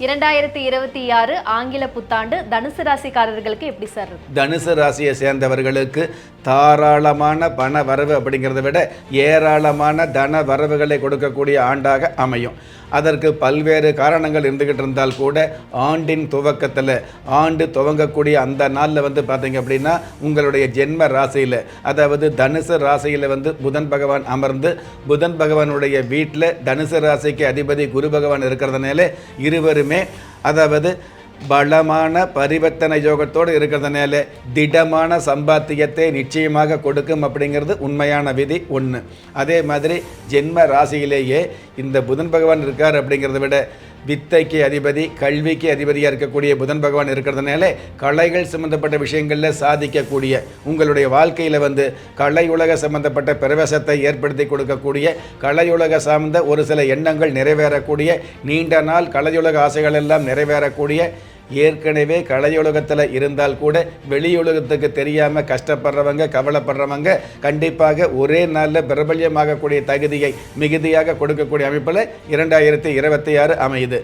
இரண்டாயிரத்தி இருபத்தி ஆறு ஆங்கில புத்தாண்டு தனுசு ராசிக்காரர்களுக்கு எப்படி சார் தனுசு ராசியை சேர்ந்தவர்களுக்கு தாராளமான பண வரவு அப்படிங்கிறத விட ஏராளமான தன வரவுகளை கொடுக்கக்கூடிய ஆண்டாக அமையும். அதற்கு பல்வேறு காரணங்கள் இருந்துகிட்டு இருந்தால் கூட ஆண்டின் துவக்கத்தில் ஆண்டு துவங்கக்கூடிய அந்த நாளில் வந்து பார்த்தீங்க அப்படின்னா உங்களுடைய ஜென்ம ராசியில் அதாவது தனுசு ராசியில் வந்து புதன் பகவான் அமர்ந்து புதன் பகவானுடைய வீட்டில் தனுசு ராசிக்கு அதிபதி குரு பகவான் இருக்கிறதுனால இருவருமே அதாவது பலமான பரிவர்த்தனை யோகத்தோடு இருக்கிறதுனால திடமான சம்பாத்தியத்தை நிச்சயமாக கொடுக்கும் அப்படிங்கிறது உண்மையான விதி ஒன்று அதே மாதிரி ஜென்ம ராசியிலேயே இந்த புதன் பகவான் இருக்கார் அப்படிங்கிறத விட வித்தைக்கு அதிபதி கல்விக்கு அதிபதியாக இருக்கக்கூடிய புதன் பகவான் இருக்கிறதுனால கலைகள் சம்பந்தப்பட்ட விஷயங்களில் சாதிக்கக்கூடிய உங்களுடைய வாழ்க்கையில் வந்து கலை உலக சம்பந்தப்பட்ட பிரவேசத்தை ஏற்படுத்தி கொடுக்கக்கூடிய கலையுலக சார்ந்த ஒரு சில எண்ணங்கள் நிறைவேறக்கூடிய நீண்ட நாள் கலையுலக ஆசைகள் எல்லாம் நிறைவேறக்கூடிய ஏற்கனவே கலையுலகத்தில் இருந்தால் கூட வெளியுலகத்துக்கு தெரியாமல் கஷ்டப்படுறவங்க கவலைப்படுறவங்க கண்டிப்பாக ஒரே நாளில் பிரபல்யமாகக்கூடிய தகுதியை மிகுதியாக கொடுக்கக்கூடிய அமைப்பில் இரண்டாயிரத்தி இருபத்தி ஆறு அமையுது.